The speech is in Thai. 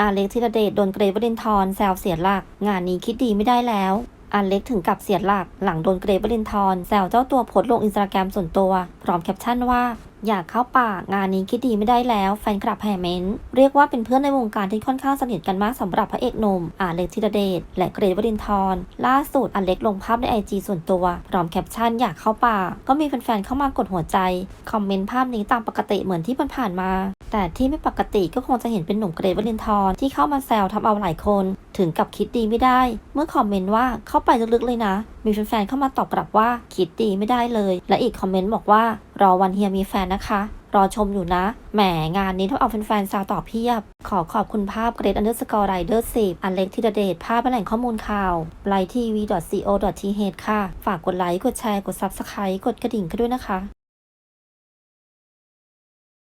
อาเล็กธีรเดชโดนเกรทวรินทร์แซวเสียหลัก งานนี้คิดดีไม่ได้แล้วอาเล็กถึงกับเสียหลักหลังโดนเกรทวรินทร์แซวเจ้าตัวโพสต์ลงอินสตาแกรมส่วนตัว พร้อมแคปชั่นว่าอยากเข้าป่างานนี้คิดดีไม่ได้แล้ว แฟนคลับแห่เมนต์เรียกว่าเป็นเพื่อนในวงการที่ค่อนข้างสนิทกันมากสำหรับพระเอกหนุ่มอาเล็กธีรเดชและเกรทวรินทร์ล่าสุดอาเล็กลงภาพในไอจีส่วนตัว พร้อมแคปชั่นอยากเข้าป่า ก็มีแฟนๆเข้ามากดหัวใจ คอมเมนต์ภาพนี้ตามปกติเหมือนที่ผ่านมา แต่ที่ไม่ปกติก็คงจะเห็นเป็นหนุ่มเกรทวรินทร์ที่เข้ามาแซวทำเอาหลายคน ถึงกับคิดดีไม่ได้ เมื่อคอมเมนต์ว่าเข้าไปลึกๆเลยนะมีแฟนๆเข้ามาตอบกลับว่าคิดดีไม่ได้เลย และอีกคอมเมนต์บอกว่ารอวันเฮียมีแฟนนะคะ รอชมอยู่นะ แหมงานนี้ถ้าเอาแฟนๆซวต่อเพียบ ขอขอบคุณภาพเกรดอันเดอร์สกอร์ไรเดอร์สิบอันเล็กธีรเดชภาพแหล่งข้อมูลข่าวไลท์ทีวี co th ค่ะ ฝากกดไลค์กดแชร์กด s u b s c r i b ์กดกระดิ่งกันด้วยนะคะ